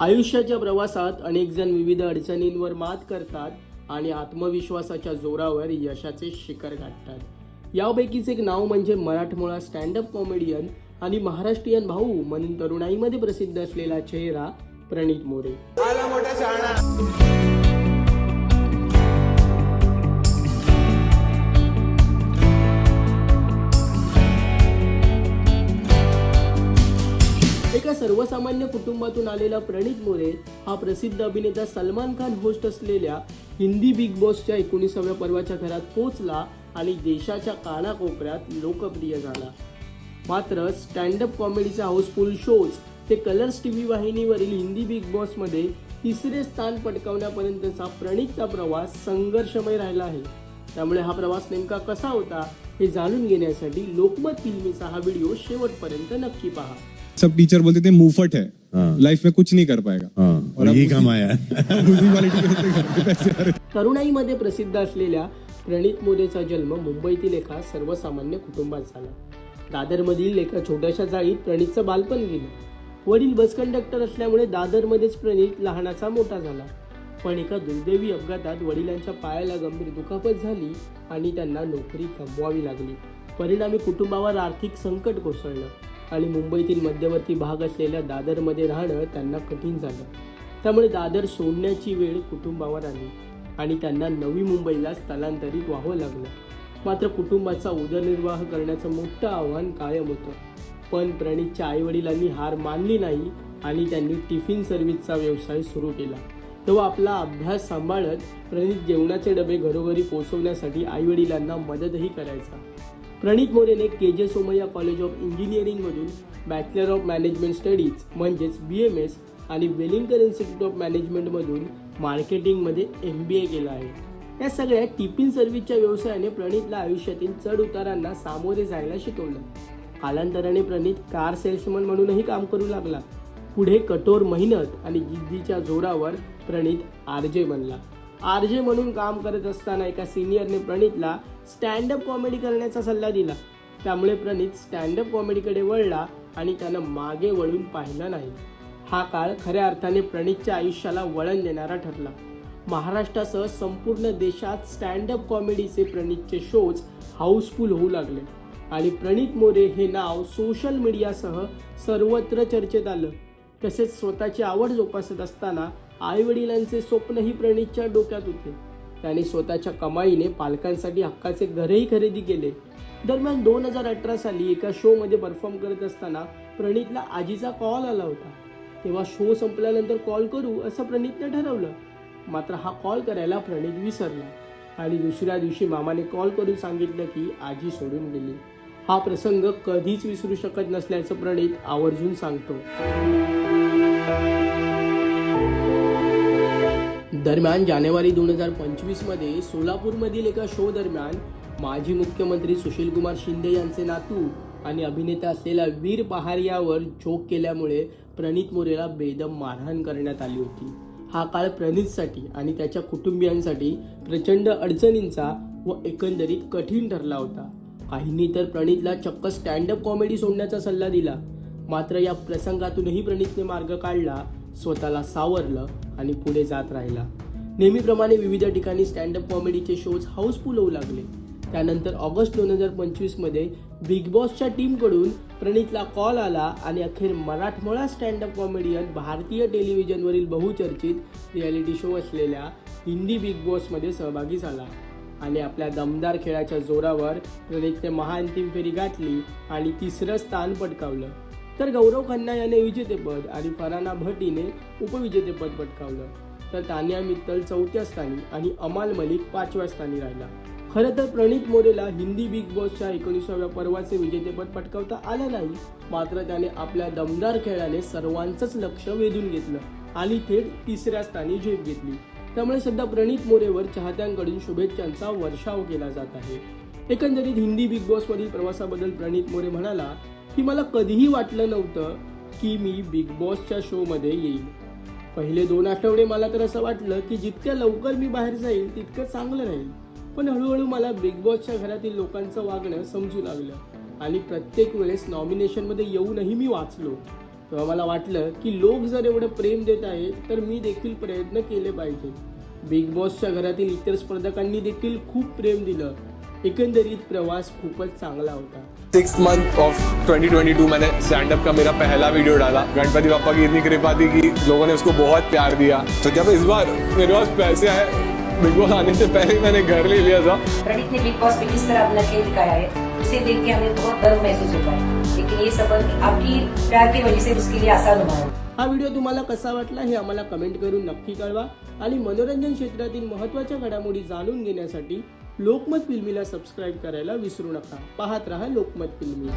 आयुष्याच्या प्रवासात अनेक जण विविध अडचणींवर मात करतात आणि आत्मविश्वासाच्या जोरावर यशाचे शिखर गाठतात. यापैकीच एक नाव म्हणजे मराठमोळा स्टँडअप कॉमेडियन आणि महाराष्ट्रीयन भाऊ म्हणून तरुणाईमध्ये प्रसिद्ध असलेला चेहरा प्रणित मोरे. सर्वसामान्य कुटुंबातून आलेला प्रणित मोरे हा प्रसिद्ध अभिनेता सलमान खान होस्ट असलेल्या हिंदी बिग बॉसच्या एकोणीसाव्या पर्वाच्या घरात पोचला आणि देशाच्या कानाकोपऱ्यात लोकप्रिय झाला. मात्र स्टँडअप कॉमेडीचा हाऊसफुल शोज ते कलर्स टी व्ही वाहिनीवरील हिंदी बिग बॉसमध्ये तिसरे स्थान पटकावण्यापर्यंतचा प्रणितचा प्रवास संघर्षमय राहिला आहे. त्यामुळे हा प्रवास नेमका कसा होता हे जाणून घेण्यासाठी लोकमत फिल्मीचा हा व्हिडिओ शेवटपर्यंत नक्की पहा. सब टीचर बोलते थे मुंहफट है। हाँ। लाइफ में कुछ नहीं कर पाएगा। हाँ और अब यही उसी- कमाया म्युनिसिपालिटी के घर के पैसे आ रहे तरुणाईमध्ये प्रसिद्ध असलेल्या प्रणित मोरेचा जन्म मुंबईतील एका सर्वसामान्य कुटुंबात झाला. दादरमधील एका छोट्याशा चाळीत प्रणितचं बालपण गेलं. वडील बस कंडक्टर असल्यामुळे दादरमध्येच प्रणित लहानाचा मोठा झाला. पण एका दुर्दैवी अपघातात वडिलांच्या पायाला गंभीर दुखापत झाली आणि त्यांना नोकरी गमवावी लागली. परिणामी कुटुंबावर आर्थिक संकट कोसळलं आणि मुंबईतील मध्यवर्ती भाग असलेल्या दादरमध्ये राहणं त्यांना कठीण झालं. त्यामुळे दादर सोडण्याची वेळ कुटुंबावर आली आणि त्यांना नवी मुंबईला स्थलांतरित व्हावं लागलं. मात्र कुटुंबाचा उदरनिर्वाह करण्याचं मोठं आव्हान कायम होतं. पण प्रणितच्या आईवडिलांनी हार मानली नाही आणि त्यांनी टिफिन सर्व्हिसचा व्यवसाय सुरू केला. तेव्हा आपला अभ्यास सांभाळत प्रणित जेवणाचे डबे घरोघरी पोहोचवण्यासाठी आईवडिलांना मदतही करायचा. प्रणित मोरेने K. J. Somaiya college of इंजिनिअरिंगमधून bachelor of management studies म्हणजेच बी एम एस आणि वेलिंगकर इन्स्टिट्यूट ऑफ मॅनेजमेंटमधून मार्केटिंगमध्ये एम बी ए केलं आहे. या सगळ्या टिफिन सर्व्हिसच्या व्यवसायाने प्रणितला आयुष्यातील चढ उतारांना सामोरे जायला शिकवलं. कालांतराने प्रणित कार सेल्समन म्हणूनही काम करू लागला. पुढे कठोर मेहनत आणि जिद्दीच्या जोरावर प्रणित आर जे बनला. आरजे म्हणून काम करत असताना एका सिनियरने प्रणितला स्टँडअप कॉमेडी करण्याचा सल्ला दिला. त्यामुळे प्रणित स्टँडअप कॉमेडीकडे वळला आणि त्यानं मागे वळून पाहिलं नाही. हा काळ खऱ्या अर्थाने प्रणितच्या आयुष्याला वळण देणारा ठरला. महाराष्ट्रासह संपूर्ण देशात स्टँडअप कॉमेडीचे प्रणितचे शोज हाऊसफुल होऊ लागले. आणि प्रणित मोरे हे नाव सोशल मीडियासह सर्वत्र चर्चेत आलं. तसेच स्वतःची आवड जोपासत असताना आईवडिलांचे स्वप्नही प्रणितच्या डोक्यात होते. त्याने स्वतःच्या कमाईने पालकांसाठी हक्काचे घरही खरेदी केले. दरम्यान दोन हजार अठरा साली एका शोमध्ये परफॉर्म करत असताना प्रणितला आजीचा कॉल आला होता. तेव्हा शो संपल्यानंतर कॉल करू असं प्रणितने ठरवलं. मात्र हा कॉल करायला प्रणित विसरला आणि दुसऱ्या दिवशी मामाने कॉल करून सांगितलं की आजी सोडून गेली. हा प्रसंग कधीच विसरू शकत नसल्याचं प्रणित आवर्जून सांगतो. दरम्यान जानेवारी दोन हजार पंचवीसमध्ये सोलापूरमधील एका शो दरम्यान माजी मुख्यमंत्री सुशीलकुमार शिंदे यांचे नातू आणि अभिनेता असलेला वीर पहारियावर जोक केल्यामुळे प्रणित मोरेला बेदम मारहाण करण्यात आली होती. हा काळ प्रणितसाठी आणि त्याच्या कुटुंबियांसाठी प्रचंड अडचणींचा व एकंदरीत कठीण ठरला होता. काहींनी तर प्रणितला चक्क स्टँडअप कॉमेडी सोडण्याचा सल्ला दिला. मात्र या प्रसंगातूनही प्रणितने मार्ग काढला स्वतःला सावरलं आणि पुढे जात राहिला. नेहमीप्रमाणे विविध ठिकाणी स्टँडअप कॉमेडीचे शोज हाऊसफुल होऊ लागले. त्यानंतर ऑगस्ट दोन हजार पंचवीसमध्ये बिग बॉसच्या टीमकडून प्रणितला कॉल आला आणि अखेर मराठमोळा स्टँडअप कॉमेडियन भारतीय टेलिव्हिजनवरील बहुचर्चित रियालिटी शो असलेल्या हिंदी बिग बॉसमध्ये सहभागी झाला. आणि आपल्या दमदार खेळाच्या जोरावर प्रणितने महाअंतिम फेरी गाठली आणि तिसरं स्थान पटकावलं. तर गौरव खन्ना याने विजेतेपद आणि फराना भटीने उपविजेतेपद पटकावलं. तर तानिया मित्तल चौथ्या स्थानी आणि अमाल मलिक पाचव्या स्थानी राहिला. खरं तर प्रणित मोरेला हिंदी बिग बॉसच्या एकोणीसाव्या पर्वाचे विजेतेपद पटकावता आलं नाही मात्र त्याने आपल्या दमदार खेळाने सर्वांचंच लक्ष वेधून घेतलं आणि थेट तिसऱ्या स्थानी झेप घेतली. त्यामुळे सध्या प्रणित मोरेवर चाहत्यांकडून शुभेच्छांचा वर्षाव केला जात आहे. एकंदरीत हिंदी बिग बॉसमधील प्रवासाबद्दल प्रणित मोरे म्हणाला की मला कधीही वाटलं नव्हतं की मी बिग बॉसच्या शोमध्ये येईल पहिले दोन आठवडे मला तर असं वाटलं की जितक्या लवकर मी बाहेर जाईल तितकं चांगलं राहील. पण हळूहळू मला बिग बॉसच्या घरातील लोकांचं वागणं समजू लागलं आणि प्रत्येक वेळेस नॉमिनेशनमध्ये येऊनही मी वाचलो. तेव्हा मला वाटलं की लोक जर एवढं प्रेम देत आहेत तर मी देखील प्रयत्न केले पाहिजेत बिग बॉसच्या घरातील इतर स्पर्धकांनी देखील खूप प्रेम दिलं. एकंदरीत प्रवास खूपच चांगला होता. सिक्स मंथ ऑफ 2022 मैंने स्टैंड अप का मेरा पहला वीडियो डाला. गणपति पापा की इतनी कृपा थी कि लोगों ने उसको बहुत प्यार दिया. तो जब इस बार मेरे पास पैसे आए बिग बॉस आने से पहले मैंने घर ले लिया था। प्रणीत ने बिग बॉस में किस तरह अपना खेल दिखाया है? उसे देख के हमें बहुत गर्व महसूस होता है। लेकिन ये सफर आपकी प्यार की वजह से उसके लिए आसान हुआ है। हा व्हिडिओ तुम्हाला कसा वाटला हे आम्हाला कमेंट करून नक्की कळवा आणि मनोरंजन क्षेत्रातील महत्त्वाच्या घडामोडी जाणून घेण्यासाठी लोकमत फिल्मीला सबस्क्राईब करायला विसरू नका. पाहत रहा लोकमत फिल्मी.